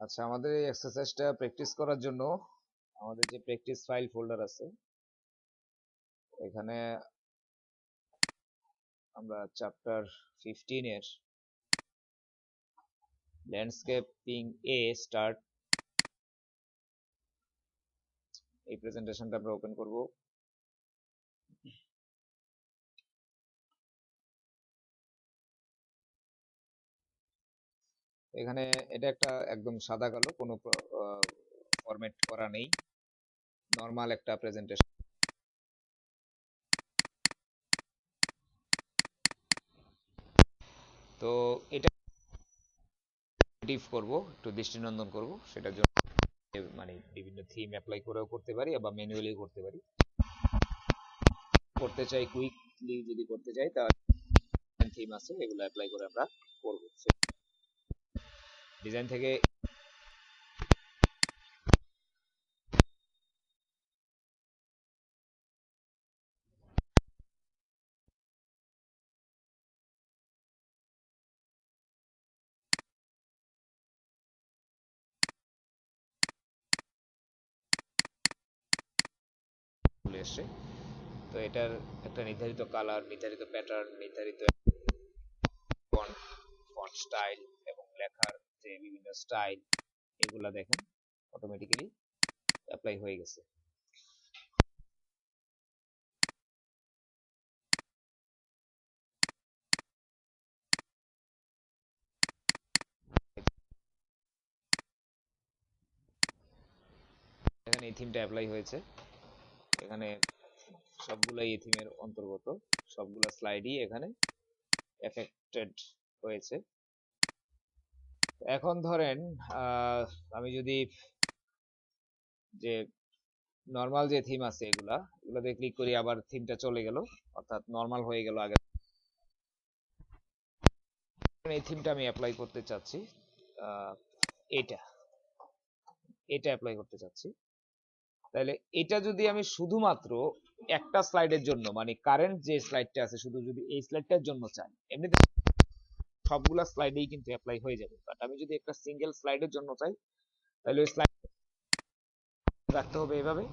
আচ্ছা আমাদের এই এক্সারসাইজটা প্র্যাকটিস করার জন্য আমাদের যে প্র্যাকটিস ফাইল ফোল্ডার আছে, এখানে আমরা চ্যাপ্টার ফিফটিন এর ল্যান্ডস্কেপিং এ স্টার্ট এই প্রেজেন্টেশনটা আমরা ওপেন করব। এখানে এটা একটা একদম সাদা কালো, কোনো ফরম্যাট করা নেই। নর্মাল একটা প্রেজেন্টেশন তো এটা ডিফ করব, একটু দৃষ্টিনন্দন করব, সেটার জন্য মানে বিভিন্ন থিম অ্যাপ্লাই করেও করতে পারি বা ম্যানুয়ালি করতে পারি। করতে চাই কুইকলি যদি করতে চাই, তাহলে থিম আছে, এগুলো অ্যাপ্লাই করে আমরা ডিজাইন থেকে তো এটার একটা নির্ধারিত কালার নির্ধারিত প্যাটার্ন নির্ধারিত স্টাইল এবং লেখার যে বিভিন্ন স্টাইল এগুলা দেখেন অটোমেটিক্যালি অ্যাপ্লাই হয়ে গেছে। এখানে এই থিমটা অ্যাপ্লাই হয়েছে। এখানে সবগুলাই এই থিমের অন্তর্গত, সবগুলা স্লাইডই এখানে এফেক্টেড হয়েছে। এখন ধরেন আমি যদি যে নর্মাল যে থিম আছে এগুলা এগুলাতে ক্লিক করি, আবার থিমটা চলে গেল, অর্থাৎ নর্মাল হয়ে গেল আগে। এই থিমটা আমি অ্যাপ্লাই করতে চাচ্ছি এটা এটা অ্যাপ্লাই করতে চাচ্ছি। তাহলে এটা যদি আমি শুধুমাত্র একটা স্লাইডের জন্য মানে কারেন্ট যে স্লাইডটা আছে, শুধু যদি এই স্লাইডটার জন্য চাই, এমনিতে সবগুলা স্লাইডেই কিন্তু অ্যাপ্লাই হয়ে যাবে। বাট আমি যদি একটা সিঙ্গেল স্লাইডের জন্য চাই, তাহলে ওই স্লাইড রাখতে হবে এভাবে।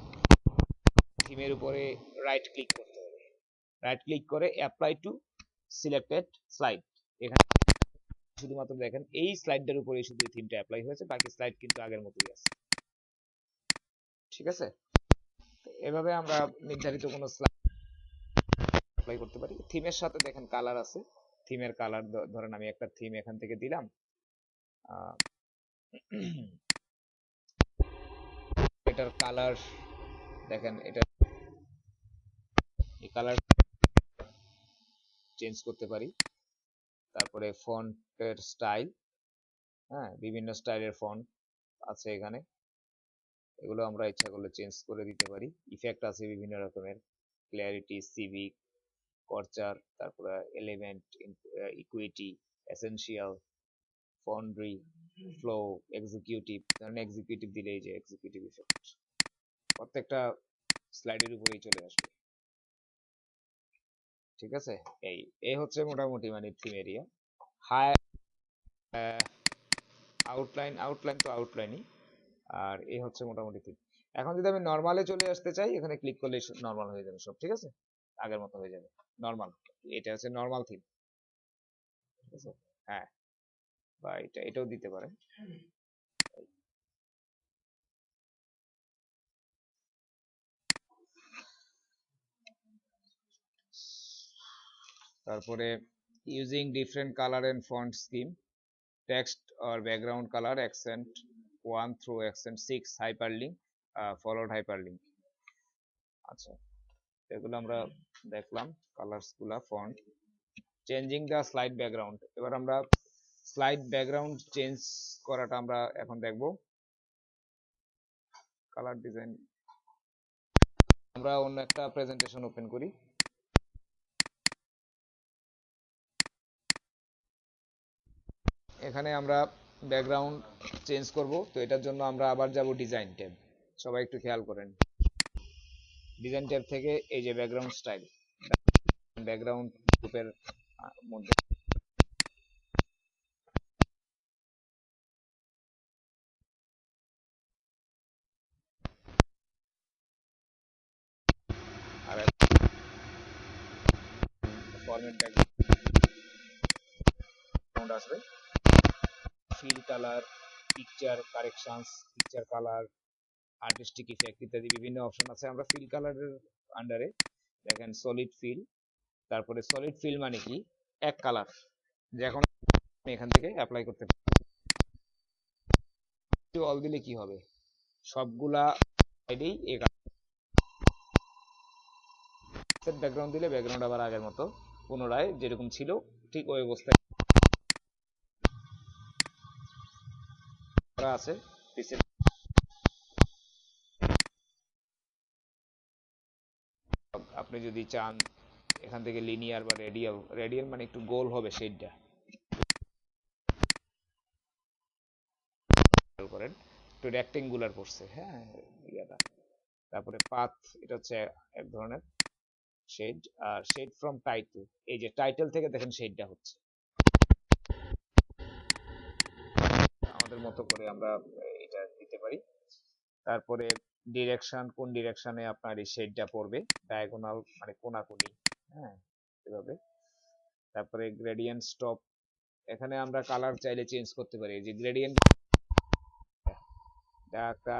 থিমের উপরে রাইট ক্লিক করতে হবে। রাইট ক্লিক করে অ্যাপ্লাই টু সিলেক্টেড স্লাইড এখানে শুধুমাত্র দেখেন, এই স্লাইডটার উপরে শুধু থিমটা অ্যাপ্লাই হয়েছে, বাকি স্লাইড কিন্তু আগের মতোই আছে। ঠিক আছে? এভাবে আমরা নির্ধারিত কোনো স্লাইড অ্যাপ্লাই করতে পারি। থিমের সাথে দেখেন কালার আছে। থিমের কালার ধরেন আমি একটা থিম এখান থেকে দিলাম এটার কালার দেখেন এটা এই কালার চেঞ্জ করতে পারি, তারপরে ফন্টের স্টাইল হ্যাঁ বিভিন্ন স্টাইলের ফন্ট আছে এখানে, এগুলো আমরা ইচ্ছা করলে চেঞ্জ করে দিতে পারি ইফেক্ট আছে বিভিন্ন রকমের ক্লিয়ারিটি সিভিক কর্চার তারপরে element equity essential foundry flow executive ধরেন এক্সিকিউটিভ দিলেই যে এক্সিকিউটিভ ইফেক্ট প্রত্যেকটা স্লাইডের উপরেই চলে আসবে। ঠিক আছে? এই এই হচ্ছে মোটামুটি মানে থিম এরিয়া হাই আউটলাইন আউটলাইন তো আউটলাইনই আর এই হচ্ছে মোটামুটি থিম এখন যদি আমি নর্মালে চলে আসতে চাই এখানে ক্লিক করলে নর্মাল হয়ে যাবে সব ঠিক আছে? আগের মতো হয়ে যাবে। নর্মাল এটা হচ্ছে নর্মাল থিম হ্যাঁ। বা এটা, এটাও দিতে পারেন। তারপরে using different colour and font scheme text or background colour accent one through accent six hyperlink followed hyperlink আচ্ছা। এগুলো আমরা দেখলাম কালার্সগুলা font changing the slide background এবার আমরা স্লাইড ব্যাকগ্রাউন্ড চেঞ্জ করাটা আমরা এখন দেখব। কালার ডিজাইন আমরা অন্য একটা প্রেজেন্টেশন ওপেন করি। এখানে আমরা ব্যাকগ্রাউন্ড চেঞ্জ করব। তো এটার জন্য আমরা আবার যাব ডিজাইন ট্যাব সবাই একটু খেয়াল করেন। ডিজাইন ট্যাব থেকে এই যে ব্যাকগ্রাউন্ড স্টাইল ব্যাকগ্রাউন্ড গ্রুপের মধ্যে। আসবে। Fill colour picture correction picture colour artistic effect ইত্যাদি বিভিন্ন অপশন আছে। আমরা ফিল কালারের আন্ডারে দেখেন সলিড ফিল তারপরে সলিড ফিল মানে কি? এক কালার যে এখন এখান থেকে অ্যাপ্লাই করতে অল দিলে কি হবে? সবগুলা সাইডেই সেট ব্যাকগ্রাউন্ড দিলে ব্যাকগ্রাউন্ড আবার আগের মতো পুনরায় যেরকম ছিল, ঠিক ওই অবস্থায় আছে। আপনি যদি চান, এখান থেকে লিনিয়ার বা রেডিয়াল রেডিয়াল মানে একটু গোল হবে শেডটা করেন, একটু রেক্টেঙ্গুলার পড়ছে হ্যাঁ ইয়াটা। তারপরে পাথ এটা হচ্ছে এক ধরনের শেড আর শেড ফ্রম টাইটেল এই যে টাইটেল থেকে দেখেন শেডটা হচ্ছে। আমাদের মতো করে আমরা এটা দিতে পারি। তারপরে ডিরেকশন কোন ডিরেকশনে আপনার এই শেডটা পড়বে? ডায়াগোনাল মানে কোনাকুনি হ্যাঁ? এভাবে। তারপরে গ্রেডিয়েন্ট স্টপ এখানে আমরা কালার চাইলে চেঞ্জ করতে পারি। যে গ্রেডিয়েন্ট একটা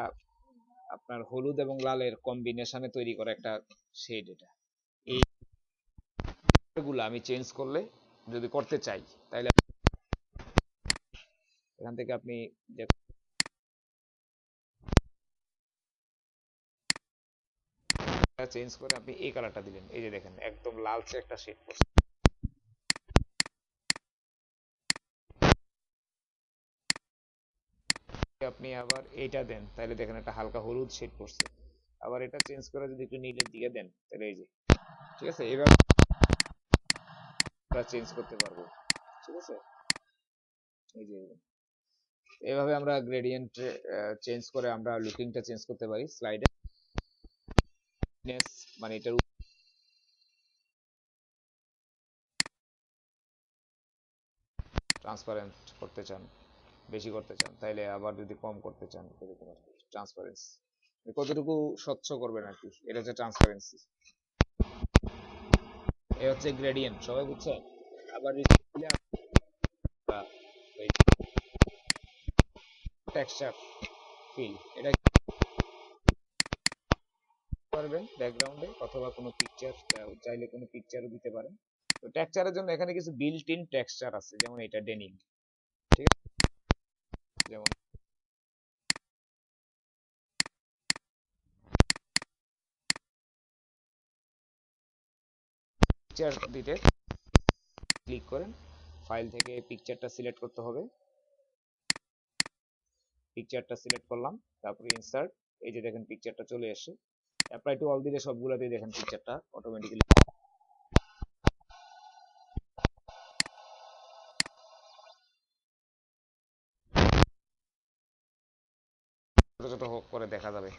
আপনার হলুদ এবং লালের কম্বিনেশনে তৈরি করা একটা শেড এটা। এই গুলো আমি চেঞ্জ করলে যদি করতে চাই তাহলে এখান থেকে আপনি যে চেঞ্জ করে আপনি এই কালারটা দিলেন এই যে দেখেন, একদম লালচে একটা শেড পড়ছে। আপনি আবার এইটা দেন, তাহলে দেখেন একটা হালকা হলুদ শেড পড়ছে। আবার এটা চেঞ্জ করে যদি একটু নীলের দিকে দেন, তাহলে এই যে, ঠিক আছে? এভাবে আমরা চেঞ্জ করতে পারব, ঠিক আছে? এই যে এভাবে আমরা গ্রেডিয়েন্ট চেঞ্জ করে আমরা লুকিংটা চেঞ্জ করতে পারি। স্লাইডে মানে এটার ট্রান্সপারেন্ট করতে চান, বেশি করতে চান, তাইলে আবার যদি কম করতে চান এরকম আর কি ট্রান্সপারেন্সি কতটুকু স্বচ্ছ করবেন আর কি, এটা হচ্ছে ট্রান্সপারেন্সি এ হচ্ছে গ্রেডিয়েন্ট সবাই বুঝছেন আবার টেক্সচার ফিল এটা পারবেন ব্যাকগ্রাউন্ডে অথবা কোনো পিকচার চাইলে কোনো পিকচারও দিতে পারেন। তো টেক্সচারের জন্য এখানে কিছু বিল্ট ইন টেক্সচার আছে, যেমন এটা ডেনিং ঠিক আছে? যেমন পিকচার দিতে ক্লিক করেন ফাইল থেকে পিকচারটা সিলেক্ট করতে হবে। পিকচারটা সিলেক্ট করলাম, তারপরে ইনসার্ট এই যে দেখেন পিকচারটা চলে এসে অ্যাপ্লাই টু অল দিলে সবগুলোতেই দেখেন পিকচারটা অটোমেটিক্যালি ছোট হোক করে দেখা যাবে।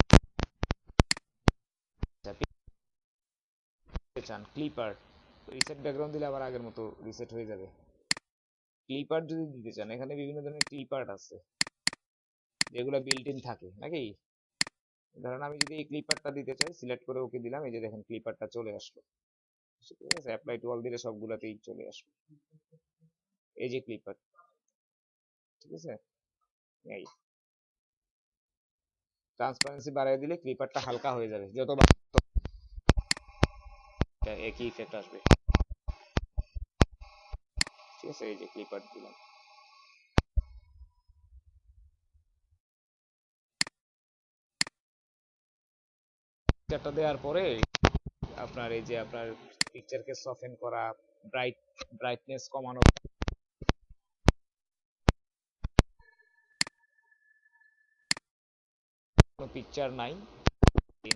চান ক্লিপার রিসেট ব্যাকগ্রাউন্ড দিলে আবার আগের মতো রিসেট হয়ে যাবে। ক্লিপার যদি দিতে চান, এখানে বিভিন্ন ধরনের ক্লিপার আছে। যেগুলো বিল্ট ইন থাকে, নাকি? ধরেন আমি যদি এই ক্লিপারটা দিতে চাই সিলেক্ট করে ওকে দিলাম, এই যে দেখেন ক্লিপারটা চলে আসলো। ঠিক আছে? অ্যাপ্লাই টু অল দিলে সবগুলোতেই চলে আসবে। এই যে ক্লিপার ঠিক আছে? এই। ট্রান্সপারেন্সি বাড়াই দিলে ক্লিপারটা হালকা হয়ে যাবে, যত একই ইফেক্ট আসবে। ঠিক আছে? এই যে ক্লিপার দিলাম। পিকচারটা দেওয়ার পরে আপনার এই যে আপনার পিকচারকে সফেন করা ব্রাইট ব্রাইটনেস কমানো। কোনো পিকচার নাই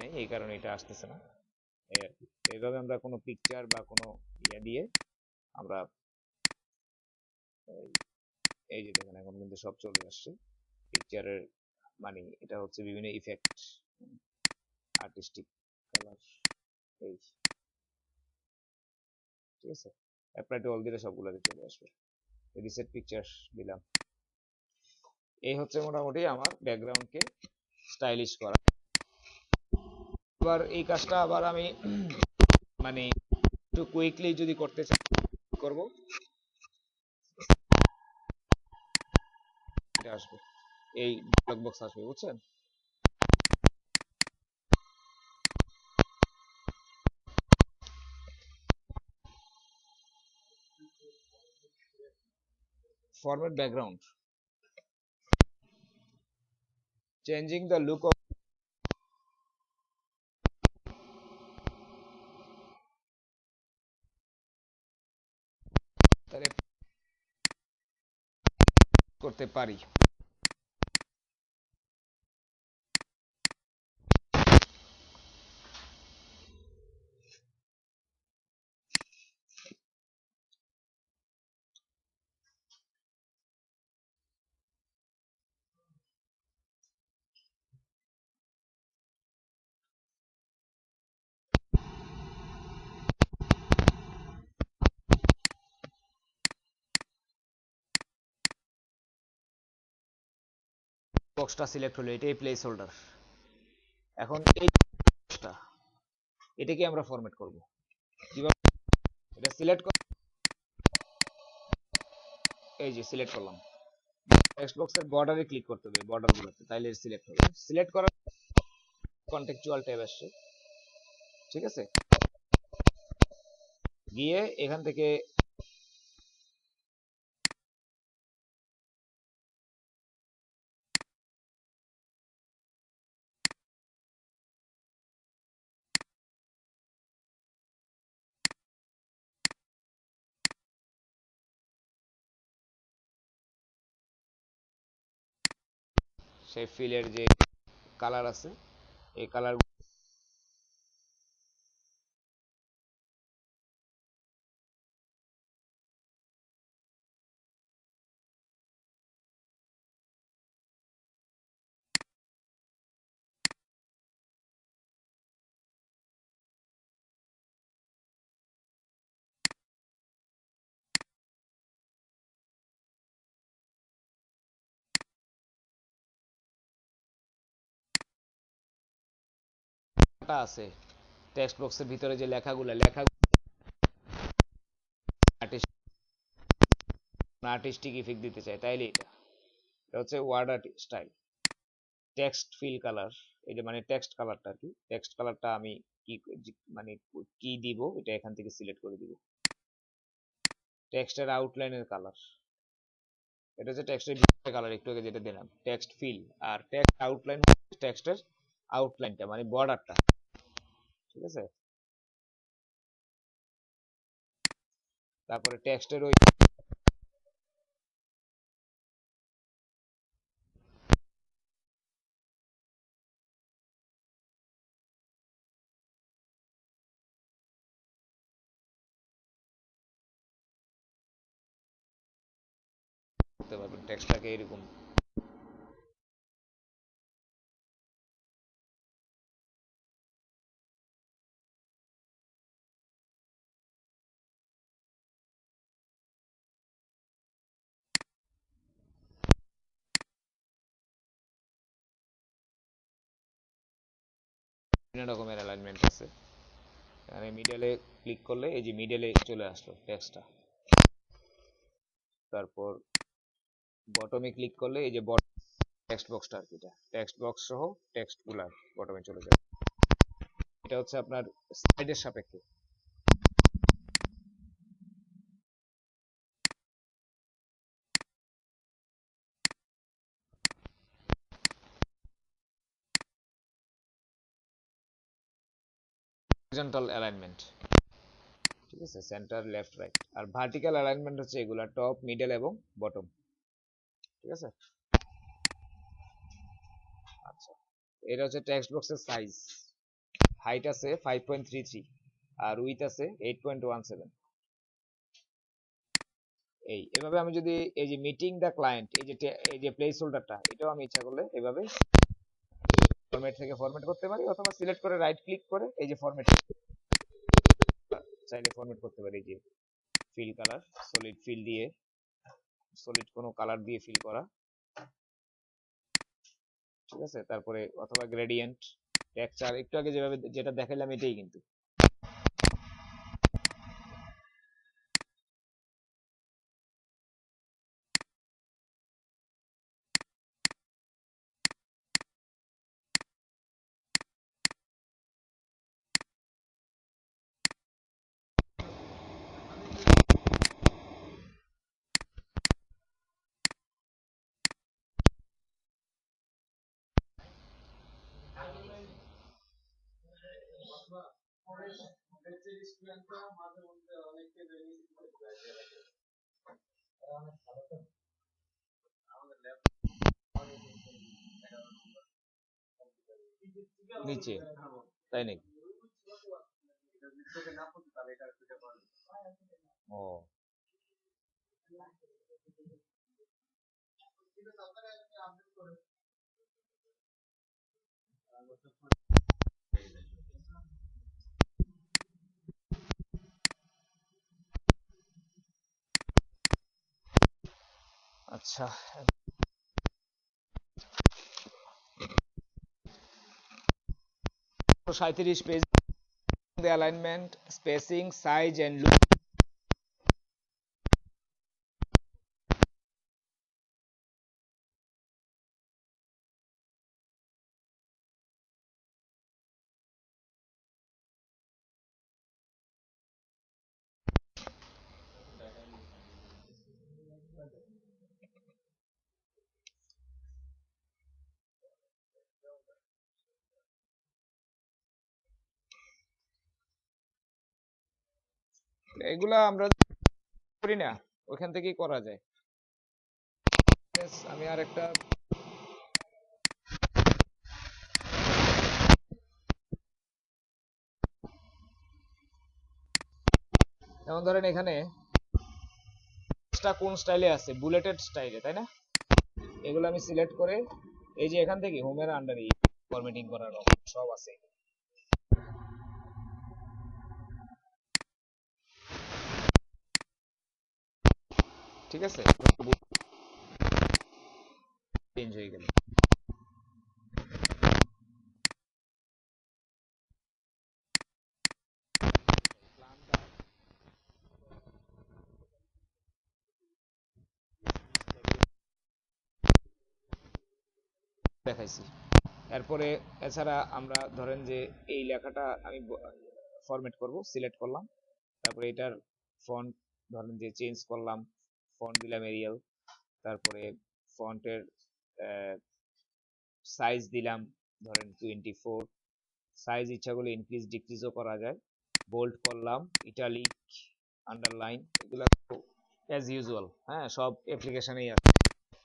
নাই, এই কারণে এটা আসতেছে না। এইভাবে আমরা কোনো পিকচার বা কোনো ইয়া দিয়ে আমরা এই যে দেখেন, এখন কিন্তু সব চলে আসছে। পিকচারের মানে এটা হচ্ছে বিভিন্ন ইফেক্ট আর্টিস্টিক কালার, এই। ঠিক আছে? অ্যাপ্লাই টু অল দিলে সবগুলোতে চলে আসবে। রিসেট পিকচার দিলাম। এই হচ্ছে মোটামুটি আমার ব্যাকগ্রাউন্ডকে স্টাইলিশ করা। এবার এই কাজটা আবার আমি মানে একটু কুইকলি যদি করতে চাই, করব। এটা আসবে। এই ব্লক বক্স আসবে, বুঝছেন? Format background changing the look of করতে পারি বক্সটা সিলেক্ট হলো এটাই প্লেস হোল্ডার এখন এই বক্সটা এটাকে আমরা ফরম্যাট করব। কীভাবে এটা সিলেক্ট কর এই যে সিলেক্ট করলাম। টেক্সট বক্সের বর্ডারে ক্লিক করতে হবে বর্ডার গুলোতে, তাইলে সিলেক্ট হবে। সিলেক্ট করার কন্টেক্সচুয়াল ট্যাব আসছে। ঠিক আছে? গিয়ে এখান থেকে সেই ফিলের যে কালার আছে এই কালার আছে। টেক্সট বক্সের ভিতরে যে লেখাগুলো লেখা আর্টিস্টিক ইফেক্ট দিতে চাই তাইলে এটা। এটা হচ্ছে word art style text fill colour এটা মানে টেক্সট কালারটা কি। টেক্সট কালারটা আমি কি মানে কি দিব, এটা এখান থেকে সিলেক্ট করে দিব। টেক্সটের আউটলাইনের কালার এটা হচ্ছে টেক্সটের কালার একটু আগে যেটা দিলাম। টেক্সট ফিল আর টেক্সট আউটলাইন টেক্সটের আউটলাইনটা মানে বর্ডারটা ঠিক আছে? তারপরে টেক্সটের ওই করতে পারবেন টেক্সটটাকে এরকম। বিভিন্ন রকমের অ্যালাইনমেন্ট আছে। এখানে মিডলে ক্লিক করলে এই যে মিডলে চলে আসলো টেক্সটটা তারপর বটমে ক্লিক করলে এই যে টেক্সট বক্সটা আর কি এটা। টেক্সট বক্স সহ টেক্সটগুলা বটমে চলে যাবে এটা হচ্ছে আপনার স্লাইডের সাপেক্ষে। হরিজন্টাল অ্যালাইনমেন্ট ঠিক আছে? সেন্টার লেফট রাইট আর ভার্টিক্যাল অ্যালাইনমেন্ট হচ্ছে এগুলা টপ মিডল এবং বটম ঠিক আছে? আচ্ছা। এটা হচ্ছে টেক্সট বক্সের সাইজ হাইট আছে 5.33 আর উইথ আছে 8.17 এই, এভাবে আমি যদি এই যে মিটিং দা ক্লায়েন্ট এই যে এই যে প্লেস হোল্ডারটা এটাও আমি ইচ্ছা করলে এভাবে ফরম্যাট থেকে ফরম্যাট করতে পারি অথবা সিলেক্ট করে রাইট ক্লিক করে এই যে ফরম্যাট চাইলে ফরম্যাট করতে পারি যে ফিল কালার সলিড ফিল দিয়ে সলিড কোনো কালার দিয়ে ফিল করা। ঠিক আছে? তারপরে অথবা গ্রেডিয়েন্ট টেক্সচার একটু আগে যেভাবে যেটা দেখাইলাম এটাই কিন্তু। নিচে তাই নাকি? ও। আচ্ছা সাঁত্রিশ page the alignment spacing size and look এগুলা আমরা করি না ওখান থেকেই করা যায়। আমি আর একটা যেমন ধরেন এখানে কোন স্টাইলে আছে? বুলেটেড স্টাইলে তাই না? এগুলো আমি সিলেক্ট করে, এই যে এখান থেকে হোমের আন্ডারে ফরম্যাটিং করার সব আছে। ঠিক আছে? চেঞ্জ হয়ে গেল। দেখাইছি। এরপরে এছাড়া আমরা ধরেন যে এই লেখাটা আমি ফরম্যাট করব সিলেক্ট করলাম। তারপরে এটার ফন্ট ধরেন যে চেঞ্জ করলাম ফন্ট দিলাম এরিয়াল তারপরে ফন্টের সাইজ দিলাম, ধরেন টোয়েন্টি ফোর সাইজ ইচ্ছা করলে ইনক্রিজ ডিক্রিজও করা যায়। বোল্ড করলাম ইটালিক আন্ডারলাইন এগুলো অ্যাজ ইউজুয়াল হ্যাঁ সব অ্যাপ্লিকেশনেই আছে।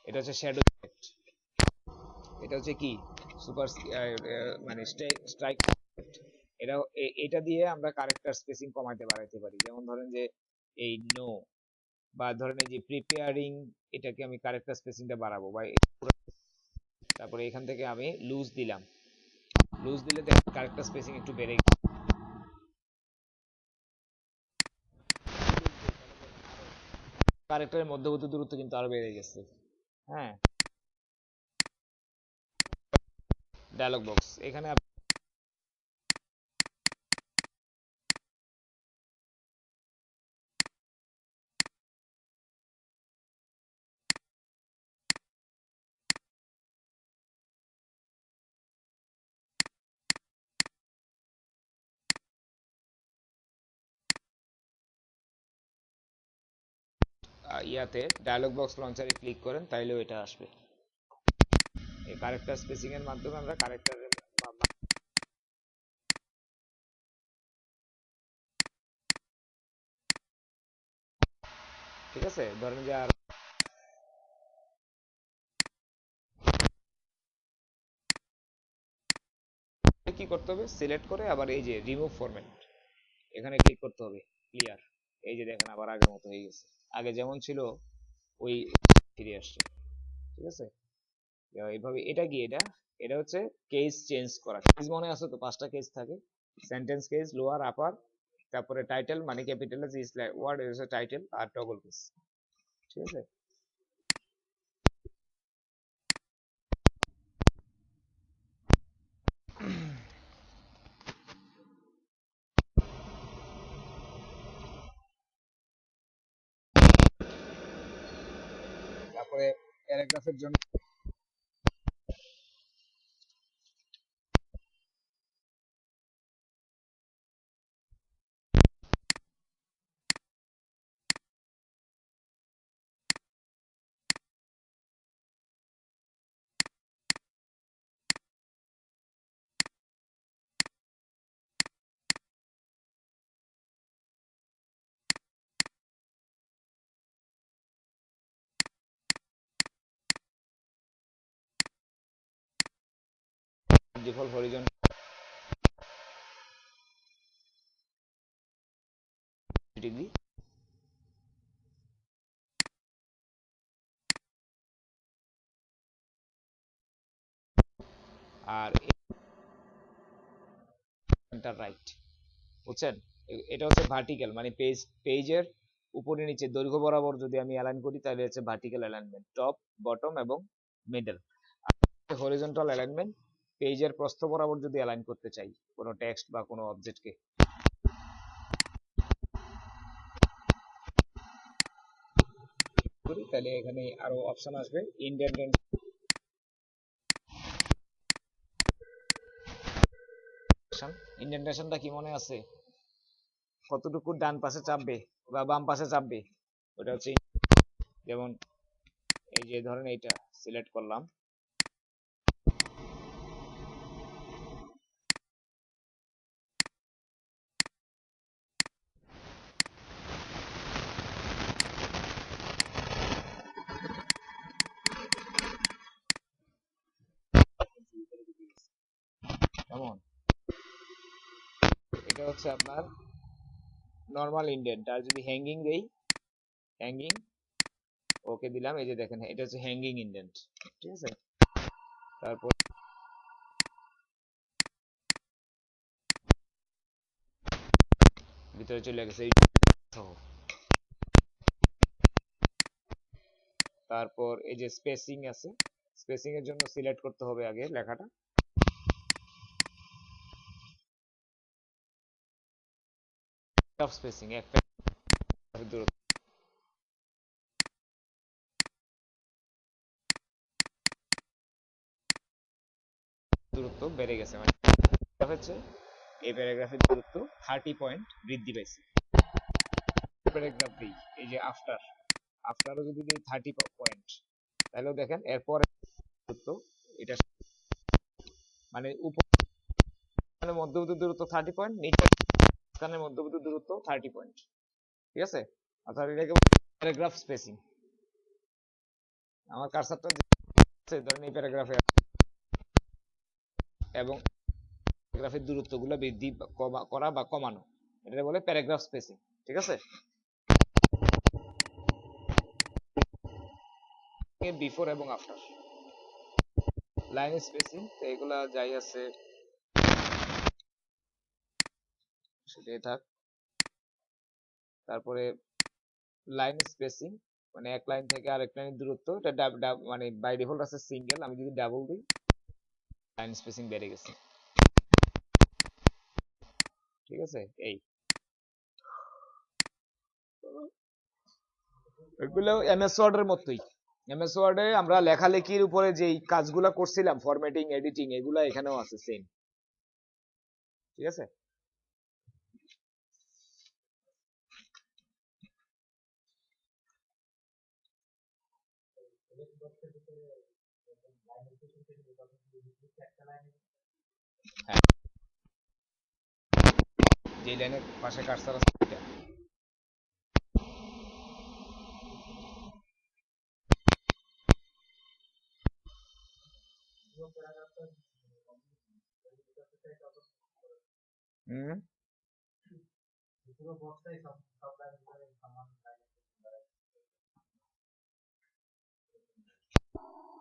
এটা হচ্ছে শ্যাডো ইফেক্ট এটা হচ্ছে কি? সুপার মানে স্ট্রাইক এটা এটা দিয়ে আমরা কারেক্টার স্পেসিং কমাইতে বাড়াইতে পারি। যেমন ধরেন যে, এই নো বা ধরেন এই যে প্রিপেয়ারিং এটাকে আমি কারেক্টার স্পেসিংটা বাড়াবো বা তারপরে এখান থেকে আমি লুজ দিলাম। লুজ দিলে কারেক্টার স্পেসিং একটু বেড়ে কারেক্টারের মধ্যবর্তী দূরত্ব কিন্তু আরও বেড়ে গেছে। হ্যাঁ? ডায়লগ বক্স এখানে ইয়াতে ডায়লগ বক্স লঞ্চারে ক্লিক করেন, তাইলেও এটা আসবে। এই কারেক্টার স্পেসিং এর মাধ্যমে আমরা কারেক্টারের ঠিক আছে? ধরেন যে আর কি করতে হবে? সিলেক্ট করে আবার এই যে রিমুভ ফরম্যাট এখানে ক্লিক করতে হবে ক্লিয়ার এই যে দেখেন আবার আগের মতো হয়ে গেছে। আগে যেমন ছিল, ওই ফিরে আসছে। ঠিক আছে? এইভাবে এটা কি এটা? এটা হচ্ছে কেস চেঞ্জ করা। কেস মনে আছে তো? পাঁচটা কেস থাকে। সেন্টেন্স কেস লোয়ার আপার তারপরে টাইটেল মানে ক্যাপিটাল ওয়ার্ড ইজ টাইটেল আর টগল কেস ঠিক আছে? তারপরে প্যারাগ্রাফের জন্য ডিফল্ট হরিজন। ডিগ্রি। আর রাইট বুঝছেন? এটা হচ্ছে ভার্টিক্যাল মানে পেজ পেজের উপরে নিচে দৈর্ঘ্য বরাবর যদি আমি অ্যালাইন করি, তাহলে হচ্ছে ভার্টিক্যাল অ্যালাইনমেন্ট টপ বটম এবং মিডল হরিজন্টাল অ্যালাইনমেন্ট পেজের প্রস্থ বরাবর যদি অ্যালাইন করতে চাই, কোনো টেক্সট বা কোনো অবজেক্টকে তাহলে এখানে আরও অপশন আসবে ইন্ডিয়ান ইন্ডেন্টেশনটা কি মনে আছে? কতটুকু ডান পাশে চাপবে বা বাম পাশে চাপবে? ওটা হচ্ছে, যেমন, এই যে ধরেন এইটা সিলেক্ট করলাম কেমন এটা হচ্ছে আপনার নর্মাল ইন্ডেন্ট আর যদি হ্যাঙ্গিং দেই হ্যাঙ্গিং ওকে দিলাম। এই যে দেখেন, এটা হচ্ছে হ্যাঙ্গিং ইন্ডেন্ট ঠিক আছে? তারপর ভিতরে চলে গেছে তারপর এই যে স্পেসিং আছে স্পেসিং এর জন্য সিলেক্ট করতে হবে আগে লেখাটা। অফ স্পেসিং এক দূরত্ব দূরত্ব বেড়ে গেছে মানে হচ্ছে এই প্যারাগ্রাফের দূরত্ব থার্টি পয়েন্ট বৃদ্ধি পাইছে। প্যারাগ্রাফ দিই এই যে আফটার আফটারও যদি দিই থার্টি পয়েন্ট তাহলেও দেখেন এরপর দূরত্ব এটা মানে উপর মানে মধ্যবর্তী দূরত্ব থার্টি পয়েন্ট নিচে স্থানের মধ্যবর্তী দূরত্ব থার্টি পয়েন্ট ঠিক আছে? অর্থাৎ এটাকে প্যারাগ্রাফ স্পেসিং আমার কারসারটা ধরেন এই প্যারাগ্রাফে এবং প্যারাগ্রাফের দূরত্বগুলো বৃদ্ধি করা বা কমানো। এটা বলে প্যারাগ্রাফ স্পেসিং ঠিক আছে? বিফোর এবং আফটার লাইন স্পেসিং তো এগুলা যাই আছে সেটাই থাক। তারপরে লাইন স্পেসিং মানে এক লাইন থেকে আরেক লাইনের দূরত্ব, এটা ডাব- ডাব- মানে বাই ডিফল্ট আছে সিঙ্গেল আমি যদি ডাবল দিই লাইন স্পেসিং বেড়ে গেছে। ঠিক আছে? এই। এগুলো এমএস ওয়ার্ডের মতোই। এমএস ওয়ার্ডে আমরা লেখালেখির উপরে যেই কাজগুলো করছিলাম ফরম্যাটিং এডিটিং এগুলা এখানেও আছে সেম ঠিক আছে? যে লাইনের পাশে কার্সার আছে ওইটা হুম আচ্ছা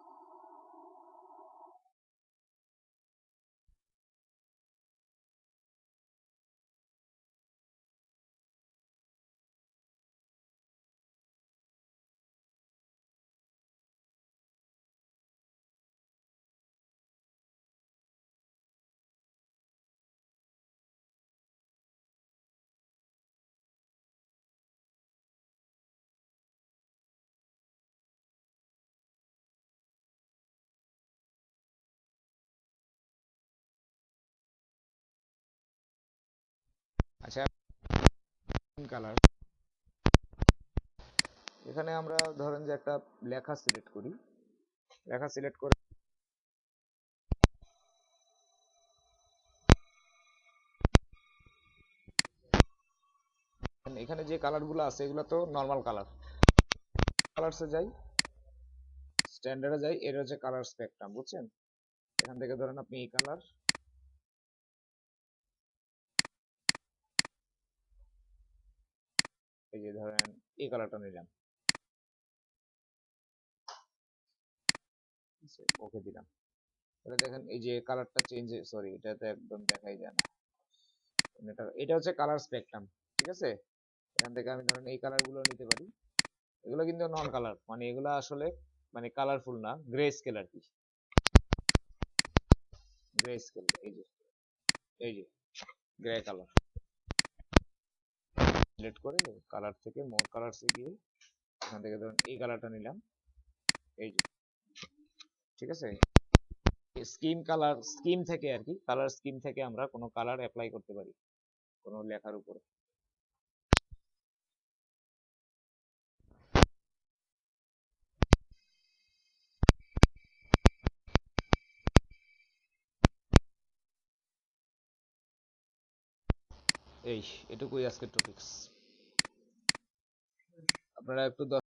কালার এখানে আমরা ধরেন যে একটা লেখা সিলেক্ট করি। লেখা সিলেক্ট করে এখানে যে কালারগুলো আছে, এগুলো তো নর্মাল কালার কালারসে যাই স্ট্যান্ডার্ডে যাই এটা হচ্ছে কালার স্পেকট্রাম বুঝছেন? এখান থেকে ধরেন আপনি এই কালার এই যে ধরেন, এই কালারটা নিলাম ওকে দিলাম। তাহলে দেখেন, এই যে কালারটা চেঞ্জ সরি এটাতে একদম দেখাই যায় না। এটা এটা হচ্ছে কালার স্পেকট্রাম ঠিক আছে? এখান থেকে আমি ধরেন এই কালারগুলো নিতে পারি। এগুলো কিন্তু নন কালার মানে এগুলো আসলে মানে কালারফুল না গ্রে স্কেল আর কি। গ্রে স্কেল এই যে এই যে গ্রে কালার সিলেক্ট করে কালার থেকে মোর কালারসে গিয়ে এখান থেকে ধরুন এই কালারটা নিলাম। এই যে, ঠিক আছে? স্কিম কালার স্কিম থেকে আর কি কালার স্কিম থেকে আমরা কোনো কালার অ্যাপ্লাই করতে পারি কোনো লেখার উপরে। এই এটুকুই আজকের টপিকস আপনারা একটু